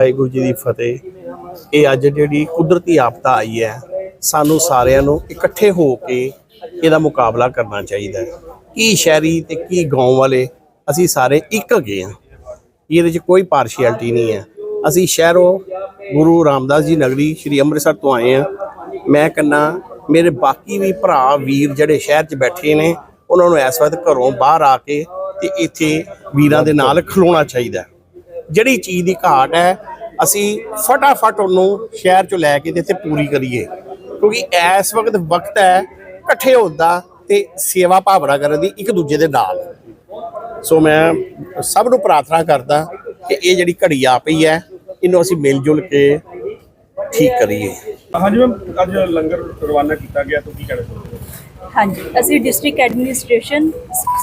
ਵਾਹਿਗੁਰੂ ਜੀ ਦੀ ਫਤਿਹ। ਇਹ ਅੱਜ ਜਿਹੜੀ ਕੁਦਰਤੀ ਆਫਤ ਆਈ ਹੈ, ਸਾਨੂੰ ਸਾਰਿਆਂ ਨੂੰ ਇਕੱਠੇ ਹੋ ਕੇ ਇਹਦਾ ਮੁਕਾਬਲਾ ਕਰਨਾ ਚਾਹੀਦਾ ਹੈ। ਕੀ ਸ਼ਹਿਰੀ ਤੇ ਕੀ ਗਾਉਂ ਵਾਲੇ, ਅਸੀਂ ਸਾਰੇ ਇੱਕ ਹੈਗੇ ਹਾਂ। ਇਹਦੇ 'ਚ ਕੋਈ ਪਾਰਸ਼ੀਅਲਟੀ ਨਹੀਂ ਹੈ। ਅਸੀਂ ਸ਼ਹਿਰੋਂ ਗੁਰੂ ਰਾਮਦਾਸ ਜੀ ਨਗਰੀ ਸ਼੍ਰੀ ਅੰਮ੍ਰਿਤਸਰ ਤੋਂ ਆਏ ਹਾਂ। ਮੈਂ ਕਹਿੰਦਾ, ਮੇਰੇ ਬਾਕੀ ਵੀ ਭਰਾ, ਵੀਰ ਜਿਹੜੇ ਸ਼ਹਿਰ 'ਚ ਬੈਠੇ ਨੇ, ਉਹਨਾਂ ਨੂੰ ਇਸ ਵਕਤ ਘਰੋਂ ਬਾਹਰ ਆ ਕੇ ਤੇ ਇੱਥੇ ਵੀਰਾਂ ਦੇ ਨਾਲ ਖਲੋਣਾ ਚਾਹੀਦਾ ਜਿਹੜੀ ਚੀਜ਼ ਦੀ ਘਾਟ ਹੈ ਅਸੀਂ ਫਟਾਫਟ ਉਹਨੂੰ ਸ਼ਹਿਰ ਚੋਂ ਲੈ ਕੇ ਤੇ ਇੱਥੇ ਪੂਰੀ ਕਰੀਏ। ਕਿਉਂਕਿ ਇਸ ਵਕਤ ਵਕਤ ਹੈ ਇਕੱਠੇ ਹੋਣ ਦਾ ਤੇ ਸੇਵਾ ਭਾਵਨਾ ਕਰਨ ਦੀ ਇੱਕ ਦੂਜੇ ਦੇ ਨਾਲ। ਸੋ ਮੈਂ ਸਭ ਨੂੰ ਪ੍ਰਾਰਥਨਾ ਕਰਦਾ ਕਿ ਇਹ ਜਿਹੜੀ ਘੜੀ ਆ ਪਈ ਹੈ ਇਹਨੂੰ ਅਸੀਂ ਮਿਲ ਜੁਲ ਕੇ ਠੀਕ ਕਰੀਏ। ਹਾਂਜੀ ਮੈਮ ਅੱਜ ਲੰਗਰ ਰਵਾਨਾ ਕੀਤਾ ਗਿਆ ਤਾਂ ਕੀ ਕਹਿਣਾ ਚਾਹੁੰਦੇ ਹੋ ਹਾਂਜੀ ਅਸੀਂ ਡਿਸਟ੍ਰਿਕਟ ਐਡਮਿਨਿਸਟ੍ਰੇਸ਼ਨ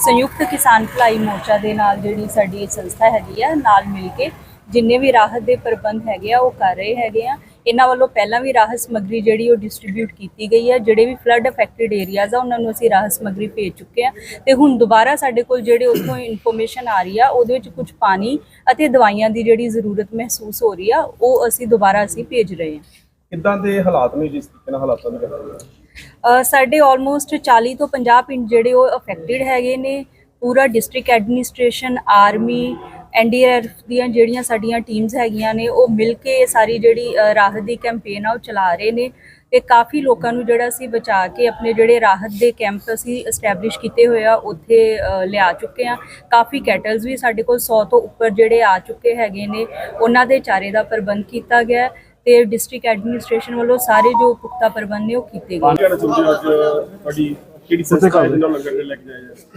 ਸੰਯੁਕਤ ਕਿਸਾਨ ਭਲਾਈ ਮੋਰਚਾ ਦੇ ਨਾਲ ਜਿਹੜੀ ਸਾਡੀ ਸੰਸਥਾ ਹੈਗੀ ਆ ਨਾਲ ਮਿਲ ਕੇ ਜਿੰਨੇ ਵੀ ਰਾਹਤ ਦੇ ਪ੍ਰਬੰਧ ਹੈਗੇ ਆ ਉਹ ਕਰ ਰਹੇ ਹੈਗੇ ਆ। ਇਹਨਾਂ ਵੱਲੋਂ ਪਹਿਲਾਂ ਵੀ ਰਾਹਤ ਸਮੱਗਰੀ ਜਿਹੜੀ ਉਹ ਡਿਸਟ੍ਰੀਬਿਊਟ ਕੀਤੀ ਗਈ ਹੈ ਜਿਹੜੇ ਵੀ ਫਲੱਡ ਅਫੈਕਟਡ ਏਰੀਆਜ਼ ਆ ਉਹਨਾਂ ਨੂੰ ਅਸੀਂ ਰਾਹਤ ਸਮੱਗਰੀ ਭੇਜ ਚੁੱਕੇ ਆ। ਤੇ ਹੁਣ ਦੁਬਾਰਾ ਸਾਡੇ ਕੋਲ ਜਿਹੜੇ ਉੱਥੋਂ ਇਨਫੋਰਮੇਸ਼ਨ ਆ ਰਹੀ ਆ ਉਹਦੇ ਵਿੱਚ ਕੁਝ ਪਾਣੀ ਅਤੇ ਦਵਾਈਆਂ ਦੀ ਜਿਹੜੀ ਜ਼ਰੂਰਤ ਮਹਿਸੂਸ ਹੋ ਰਹੀ ਆ ਉਹ ਅਸੀਂ ਦੁਬਾਰਾ ਅਸੀਂ ਭੇਜ ਰਹੇ ਹਾਂ ਕਿੱਦਾਂ ਦੇ ਹਾਲਾਤ ਨੇ? ਜਿਸ ਤਰੀਕੇ ਨਾਲ ਹਾਲਾਤਾਂ ਅ, ਸਾਡੇ ਆਲਮੋਸਟ 40 ਤੋਂ 50 ਪਿੰਡ ਜਿਹੜੇ ਉਹ ਅਫੈਕਟਡ ਹੈਗੇ ਨੇ। ਪੂਰਾ ਡਿਸਟ੍ਰਿਕਟ ਐਡਮਿਨਿਸਟ੍ਰੇਸ਼ਨ ਆਰਮੀ ਐਨਡੀਆਰਐਫ ਦੀਆਂ ਜਿਹੜੀਆਂ ਸਾਡੀਆਂ ਟੀਮਸ ਹੈਗੀਆਂ ਨੇ ਉਹ ਮਿਲ ਕੇ ਸਾਰੀ ਜਿਹੜੀ ਰਾਹਤ ਦੀ ਕੈਂਪੇਨ ਆ ਉਹ ਚਲਾ ਰਹੇ ਨੇ ਤੇ ਕਾਫੀ ਲੋਕਾਂ ਨੂੰ ਜਿਹੜਾ ਅਸੀਂ ਬਚਾ ਕੇ ਆਪਣੇ ਜਿਹੜੇ ਰਾਹਤ ਦੇ ਕੈਂਪ ਅਸੀਂ ਐਸਟੈਬਲਿਸ਼ ਕੀਤੇ ਹੋਏ ਆ ਉੱਥੇ ਲਿਆ ਚੁੱਕੇ ਆ। ਕਾਫੀ ਕੈਟਲਸ ਵੀ ਸਾਡੇ ਕੋਲ 100 ਤੋਂ ਉੱਪਰ ਜਿਹੜੇ ਆ ਚੁੱਕੇ ਹੈਗੇ ਨੇ ਉਹਨਾਂ ਦੇ ਚਾਰੇ ਦਾ ਪ੍ਰਬੰਧ ਕੀਤਾ ਗਿਆ ਤੇ ਡਿਸਟ੍ਰਿਕਟ ਐਡਮਿਨਿਸਟ੍ਰੇਸ਼ਨ ਵੱਲੋਂ ਸਾਰੇ ਜੋ ਪੁਖਤਾ ਪ੍ਰਬੰਧ ਨੇ ਉਹ ਕੀਤੇ ਗਏ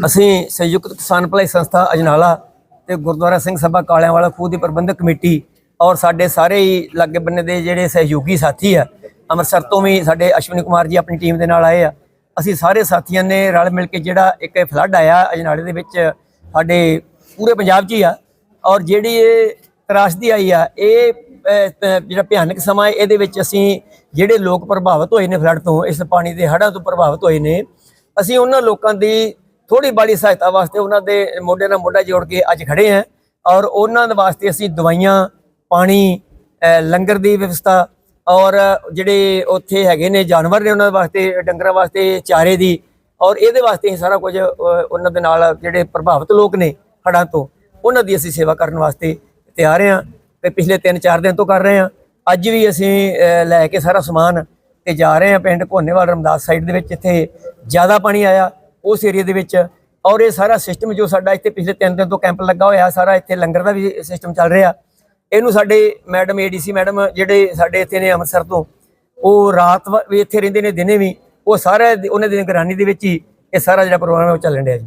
ਅਸੀਂ ਸੰਯੁਕਤ ਕਿਸਾਨ ਭਲਾਈ ਸੰਸਥਾ ਅਜਨਾਲਾ ਤੇ ਗੁਰਦੁਆਰਾ ਸਿੰਘ ਸਭਾ ਕਾਲਿਆਂ ਵਾਲਾ ਖੂਹ ਦੀ ਪ੍ਰਬੰਧਕ ਕਮੇਟੀ ਔਰ ਸਾਡੇ ਸਾਰੇ ਹੀ ਲਾਗੇ ਬੰਨੇ ਦੇ ਜਿਹੜੇ ਸਹਿਯੋਗੀ ਸਾਥੀ ਆ, ਅੰਮ੍ਰਿਤਸਰ ਤੋਂ ਵੀ ਸਾਡੇ ਅਸ਼ਵਨੀ ਕੁਮਾਰ ਜੀ ਆਪਣੀ ਟੀਮ ਦੇ ਨਾਲ ਆਏ ਆ। ਅਸੀਂ ਸਾਰੇ ਸਾਥੀਆਂ ਨੇ ਰਲ ਮਿਲ ਕੇ ਜਿਹੜਾ ਇੱਕ ਫਲੱਡ ਆਇਆ, ਅਜਨਾਲੇ ਦੇ ਵਿੱਚ ਸਾਡੇ ਪੂਰੇ ਪੰਜਾਬ 'ਚ ਹੀ ਆ। ਔਰ ਜਿਹੜੀ ਇਹ ਤਰਾਸ਼ਦੀ ਆਈ ਆ, ਇਹ ਜਿਹੜਾ ਭਿਆਨਕ ਸਮਾਂ ਹੈ, ਇਹਦੇ ਵਿੱਚ ਅਸੀਂ ਜਿਹੜੇ ਲੋਕ ਪ੍ਰਭਾਵਿਤ ਹੋਏ ਨੇ ਫਲੱਡ ਤੋਂ, ਇਸ ਪਾਣੀ ਦੇ ਹੜ੍ਹਾਂ ਤੋਂ ਪ੍ਰਭਾਵਿਤ ਹੋਏ ਨੇ, ਅਸੀਂ ਉਹਨਾਂ ਲੋਕਾਂ ਦੀ ਥੋੜੀ ਬਾੜੀ ਸਹਾਇਤਾ ਵਾਸਤੇ ਉਹਨਾਂ ਦੇ ਮੋਢੇ ਨਾਲ ਮੋਢਾ ਜੋੜ ਕੇ ਅੱਜ ਖੜੇ ਹਾਂ ਔਰ ਉਹਨਾਂ ਦੇ ਵਾਸਤੇ ਅਸੀਂ ਦਵਾਈਆਂ, ਪਾਣੀ ਲੰਗਰ ਦੀ ਵਿਵਸਥਾ ਔਰ ਜਿਹੜੇ ਉੱਥੇ ਹੈਗੇ ਨੇ ਜਾਨਵਰ ਨੇ ਉਹਨਾਂ ਵਾਸਤੇ, ਡੰਗਰਾਂ ਵਾਸਤੇ, ਚਾਰੇ ਦੀ ਔਰ ਇਹਦੇ ਵਾਸਤੇ ਅਸੀਂ ਸਾਰਾ ਕੁਝ ਉਹਨਾਂ ਦੇ ਨਾਲ ਜਿਹੜੇ ਪ੍ਰਭਾਵਿਤ ਲੋਕ ਨੇ ਹੜ੍ਹਾਂ ਤੋਂ, ਉਹਨਾਂ ਦੀ ਅਸੀਂ ਸੇਵਾ ਕਰਨ ਵਾਸਤੇ ਤਿਆਰ ਹਾਂ ਤੇ ਪਿਛਲੇ 3-4 ਦਿਨ ਤੋਂ ਕਰ ਰਹੇ ਹਾਂ। ਅੱਜ ਵੀ ਅਸੀਂ ਲੈ ਕੇ ਸਾਰਾ ਸਮਾਨ ਤੇ ਜਾ ਰਹੇ ਹਾਂ ਪਿੰਡ ਘੋਨੇਵਾਲ ਰਮਦਾਸ ਸਾਈਡ ਦੇ ਵਿੱਚ, ਜਿੱਥੇ ਜ਼ਿਆਦਾ ਪਾਣੀ ਆਇਆ ਉਸ ਏਰੀਆ ਦੇ ਵਿੱਚ ਔਰ ਇਹ ਸਾਰਾ ਸਿਸਟਮ ਜੋ ਸਾਡਾ ਇੱਥੇ ਪਿਛਲੇ 3 ਦਿਨ ਤੋਂ ਕੈਂਪ ਲੱਗਾ ਹੋਇਆ, ਸਾਰਾ ਇੱਥੇ ਲੰਗਰ ਦਾ ਵੀ ਸਿਸਟਮ ਚੱਲ ਰਿਹਾ। ਇਹਨੂੰ ਸਾਡੇ ਮੈਡਮ ਏਡੀਸੀ ਮੈਡਮ ਜਿਹੜੇ ਸਾਡੇ ਇੱਥੇ ਨੇ ਅੰਮ੍ਰਿਤਸਰ ਤੋਂ, ਉਹ ਰਾਤ ਵ- ਵੀ ਇੱਥੇ ਰਹਿੰਦੇ ਨੇ, ਦਿਨੇ ਵੀ, ਉਹ ਸਾਰਾ ਉਹਨਾਂ ਦੀ ਨਿਗਰਾਨੀ ਦੇ ਵਿੱਚ ਹੀ ਇਹ ਸਾਰਾ ਜਿਹੜਾ ਪ੍ਰੋਗਰਾਮ ਹੈ ਉਹ ਚੱਲਣ ਡਿਆ ਜੀ।